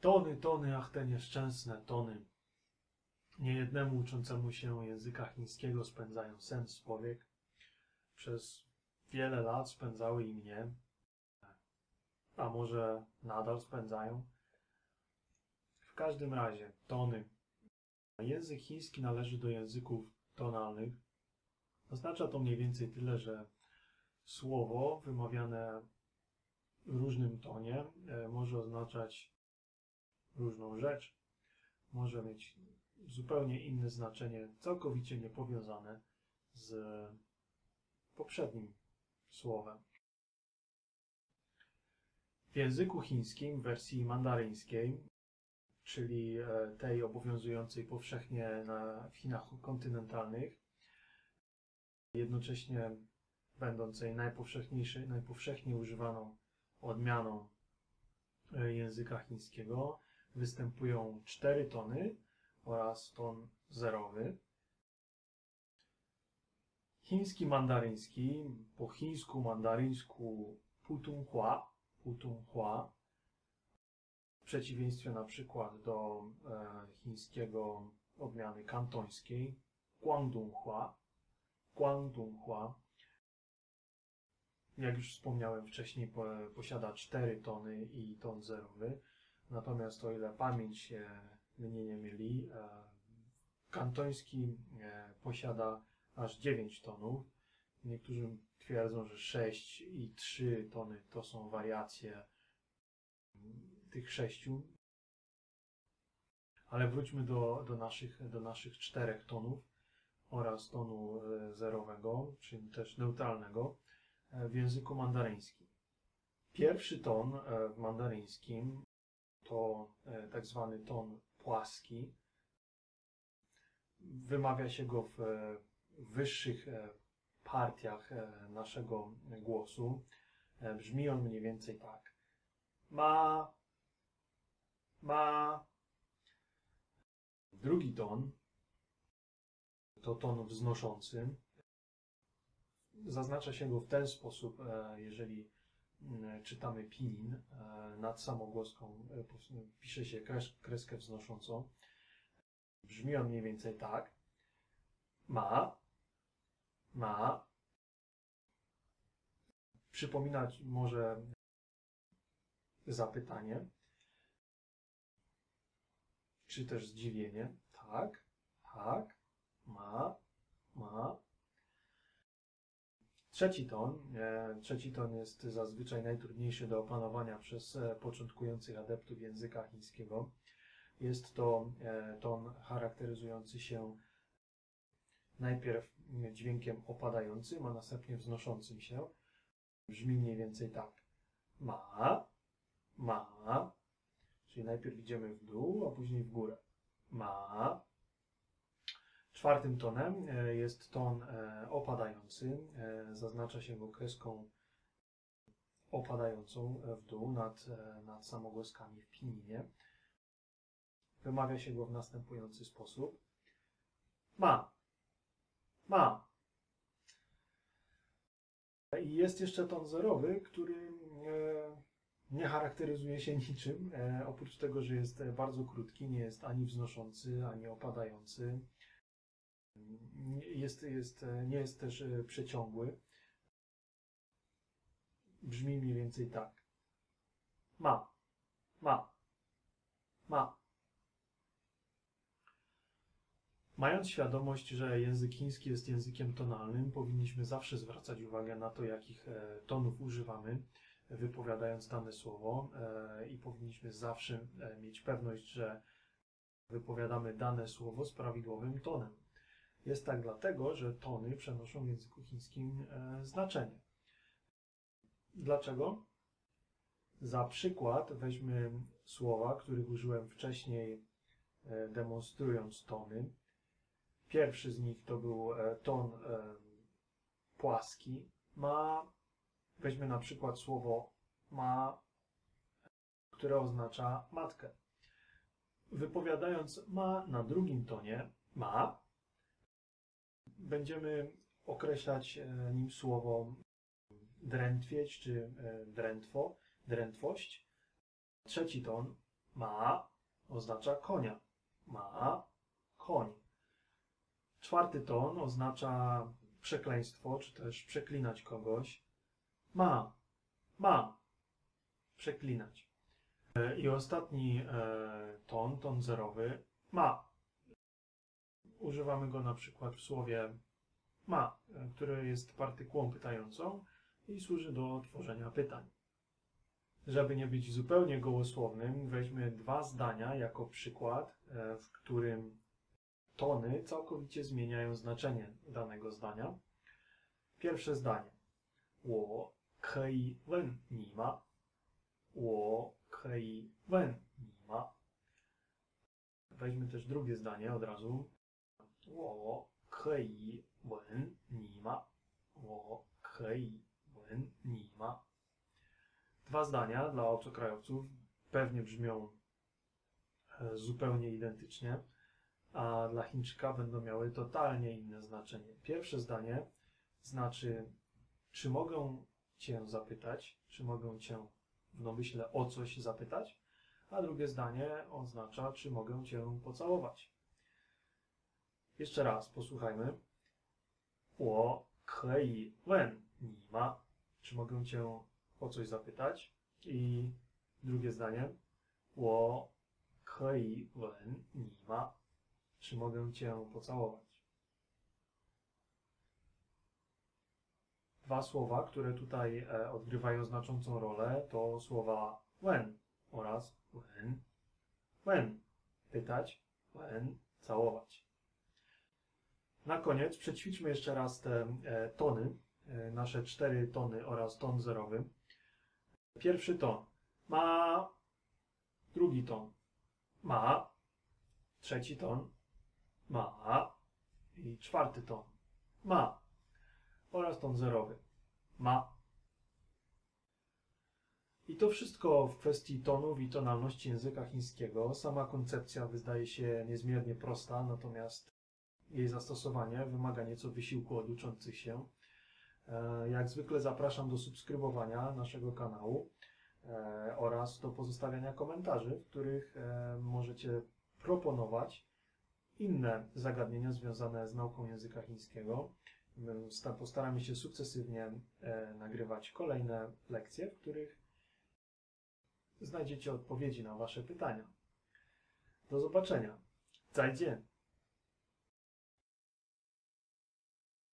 Tony, tony, ach te nieszczęsne tony. Niejednemu uczącemu się języka chińskiego spędzają sen z powiek. Przez wiele lat spędzały i mnie. A może nadal spędzają? W każdym razie, tony. Język chiński należy do języków tonalnych. Oznacza to mniej więcej tyle, że słowo wymawiane w różnym tonie e, może oznaczać różną rzecz, może mieć zupełnie inne znaczenie, całkowicie niepowiązane z poprzednim słowem. W języku chińskim w wersji mandaryńskiej, czyli e, tej obowiązującej powszechnie na, w Chinach kontynentalnych, jednocześnie będącej najpowszechniejszej, najpowszechniej używaną odmianą e, języka chińskiego, występują cztery tony oraz ton zerowy. Chiński mandaryński, po chińsku mandaryńsku putunghua, putunghua, w przeciwieństwie na przykład do e, chińskiego odmiany kantońskiej, guangdonghua, jak już wspomniałem wcześniej, po, posiada cztery tony i ton zerowy. Natomiast o ile pamięć mnie nie myli, e, kantoński e, posiada aż 9 tonów. Niektórzy twierdzą, że 6 i 3 tony to są wariacje tych sześciu. Ale wróćmy do, do, naszych, do naszych czterech tonów oraz tonu e, zerowego, czyli też neutralnego w języku mandaryńskim. Pierwszy ton w mandaryńskim to e, tak zwany ton płaski. Wymawia się go w wyższych e, partiach e, naszego głosu. Brzmi on mniej więcej tak. Ma, ma. Drugi ton to ton wznoszący. Zaznacza się go w ten sposób, jeżeli E, czytamy pinin e, nad samogłoską, e, pisze się kreskę wznoszącą. Brzmi on mniej więcej tak. Ma, ma. Przypominać może zapytanie, czy też zdziwienie. Tak, tak, ma, ma. Trzeci ton. E, trzeci ton jest zazwyczaj najtrudniejszy do opanowania przez e, początkujących adeptów języka chińskiego. Jest to e, ton charakteryzujący się najpierw dźwiękiem opadającym, a następnie wznoszącym się. Brzmi mniej więcej tak. Ma, ma, czyli najpierw idziemy w dół, a później w górę. Ma, Czwartym tonem e, jest ton e, opadający. E, zaznacza się go kreską opadającą w dół nad, nad samogłoskami w pininie. Wymawia się go w następujący sposób. Ma. Ma. I jest jeszcze ton zerowy, który nie charakteryzuje się niczym, oprócz tego, że jest bardzo krótki, nie jest ani wznoszący, ani opadający jest, jest, nie jest też e, przeciągły. Brzmi mniej więcej tak. Ma, ma, ma. Mając świadomość, że język chiński jest językiem tonalnym, powinniśmy zawsze zwracać uwagę na to, jakich e, tonów używamy, wypowiadając dane słowo, e, i powinniśmy zawsze mieć pewność, że wypowiadamy dane słowo z prawidłowym tonem. Jest tak dlatego, że tony przenoszą w języku chińskim e, znaczenie. Dlaczego? Za przykład weźmy słowa, których użyłem wcześniej, e, demonstrując tony. Pierwszy z nich to był e, ton płaski. Ma, weźmy na przykład słowo ma, które oznacza matkę. Wypowiadając ma na drugim tonie, ma, będziemy określać e, nim słowo drętwieć czy e, drętwo, drętwość. Trzeci ton Ma oznacza konia. Ma koń. Czwarty ton oznacza przekleństwo, czy też przeklinać kogoś. Ma, ma, przeklinać. E, I ostatni ton, ton zerowy, ma. Używamy go na przykład w słowie ma, e, które jest partykułą pytającą i służy do tworzenia pytań. Żeby nie być zupełnie gołosłownym, weźmy dwa zdania jako przykład, e, w którym tony całkowicie zmieniają znaczenie danego zdania. Pierwsze zdanie. 我可以问你吗？我可以问你吗？Weźmy też drugie zdanie od razu. 我可以问你吗？我可以问你吗？Dwa zdania dla obcokrajowców pewnie brzmią e, zupełnie identycznie, a dla Chińczyka będą miały totalnie inne znaczenie. Pierwsze zdanie znaczy, czy mogę Cię zapytać, czy mogę Cię w domyśle o coś zapytać, a drugie zdanie oznacza, czy mogę Cię pocałować. Jeszcze raz posłuchajmy. 我可以问你吗？Czy mogę Cię o coś zapytać? I drugie zdanie. 我可以问你吗？Czy mogę Cię pocałować? Dwa słowa, które tutaj e, odgrywają znaczącą rolę, to słowa when oraz when. When pytać, when całować. Na koniec przećwiczmy jeszcze raz te e, tony, e, nasze cztery tony oraz ton zerowy. Pierwszy ton ma, drugi ton. Ma, trzeci ton. Ma. I czwarty ton. Ma. Oraz ton zerowy. Ma. I to wszystko w kwestii tonów i tonalności języka chińskiego. Sama koncepcja wydaje się niezmiernie prosta, natomiast jej zastosowanie wymaga nieco wysiłku od uczących się. E, Jak zwykle zapraszam do subskrybowania naszego kanału e, oraz do pozostawiania komentarzy, w których e, możecie proponować inne zagadnienia związane z nauką języka chińskiego. My sta- Postaramy się sukcesywnie nagrywać kolejne lekcje, w których znajdziecie odpowiedzi na Wasze pytania. Do zobaczenia. 再见。